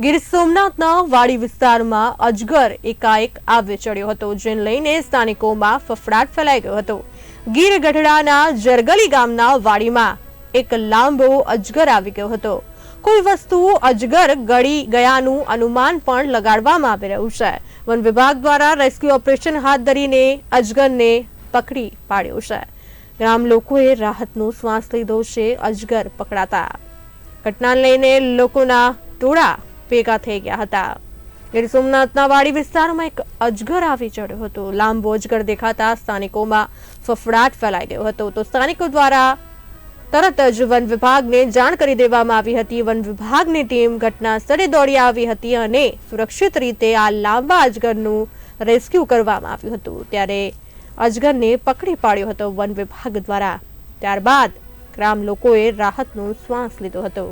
ગીર સોમનાથના વાડી વિસ્તારમાં અજગર એકાએક આવી ચડ્યો હતો, જેને લઈને સ્થાનિકોમાં ફફડાટ ફેલાઈ ગયો હતો. ગીર ગઢડાના જરગલી ગામના વાડીમાં એક લાંબો અજગર આવી ગયો હતો. કોઈ વસ્તુ અજગર ગળી ગયાનું અનુમાન પણ લગાડવામાં આવી રહ્યું છે. વન વિભાગ દ્વારા રેસ્ક્યુ ઓપરેશન હાથ ધરીને અજગરને પકડી પાડ્યો છે. ગ્રામ લોકોએ રાહતનો શ્વાસ લીધો છે, અજગર પકડાતા. ઘટનાને લઈને લોકોના ટોળા ભેગા થઈ ગયા હતા. ગીર સોમનાથના વાડી વિસ્તારમાં એક અજગર આવી ચડ્યો હતો. લાંબો અજગર દેખાતા સ્થાનિકોમાં ફફડાટ ફેલાઈ ગયો હતો. તો સ્થાનિકો દ્વારા તરત જ વન વિભાગને જાણ કરી દેવામાં આવી હતી. વન વિભાગની ટીમ ઘટના સ્થળે દોડી આવી હતી અને સુરક્ષિત રીતે આ લાંબા અજગરનું રેસ્ક્યુ કરવામાં આવ્યું હતું. ત્યારે અજગરને પકડી પાડ્યો હતો વન વિભાગ દ્વારા. ત્યારબાદ ગ્રામ લોકોએ રાહતનો શ્વાસ લીધો હતો.